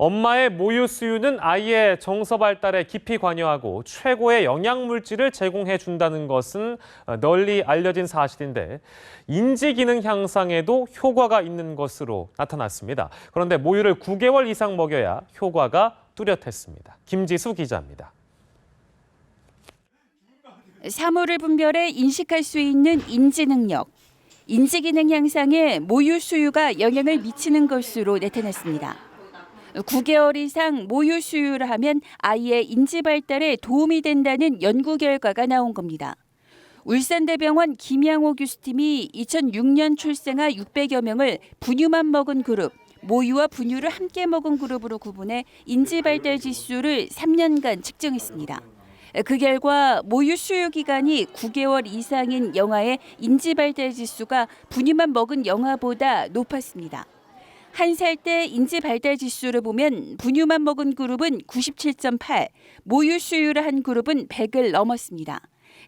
엄마의 모유 수유는 아이의 정서 발달에 깊이 관여하고 최고의 영양 물질을 제공해 준다는 것은 널리 알려진 사실인데 인지 기능 향상에도 효과가 있는 것으로 나타났습니다. 그런데 모유를 9개월 이상 먹여야 효과가 뚜렷했습니다. 김지수 기자입니다. 사물을 분별해 인식할 수 있는 인지 능력. 인지 기능 향상에 모유 수유가 영향을 미치는 것으로 나타났습니다. 9개월 이상 모유 수유를 하면 아이의 인지 발달에 도움이 된다는 연구 결과가 나온 겁니다. 울산대병원 김양호 교수팀이 2006년 출생아 600여 명을 분유만 먹은 그룹, 모유와 분유를 함께 먹은 그룹으로 구분해 인지 발달 지수를 3년간 측정했습니다. 그 결과 모유 수유 기간이 9개월 이상인 영아의 인지 발달 지수가 분유만 먹은 영아보다 높았습니다. 한 살 때 인지 발달 지수를 보면 분유만 먹은 그룹은 97.8, 모유 수유를 한 그룹은 100을 넘었습니다.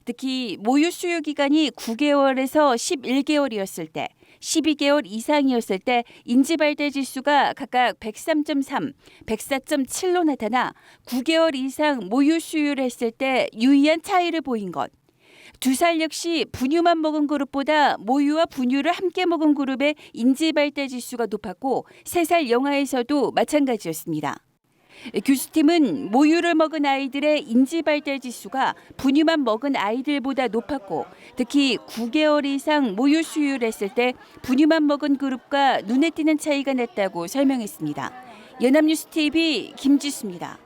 특히 모유 수유 기간이 9개월에서 11개월이었을 때, 12개월 이상이었을 때 인지 발달 지수가 각각 103.3, 104.7로 나타나 9개월 이상 모유 수유를 했을 때 유의한 차이를 보인 것. 두 살 역시 분유만 먹은 그룹보다 모유와 분유를 함께 먹은 그룹의 인지 발달 지수가 높았고 세 살 영아에서도 마찬가지였습니다. 교수팀은 모유를 먹은 아이들의 인지 발달 지수가 분유만 먹은 아이들보다 높았고 특히 9개월 이상 모유 수유를 했을 때 분유만 먹은 그룹과 눈에 띄는 차이가 났다고 설명했습니다. 연합뉴스 TV 김지수입니다.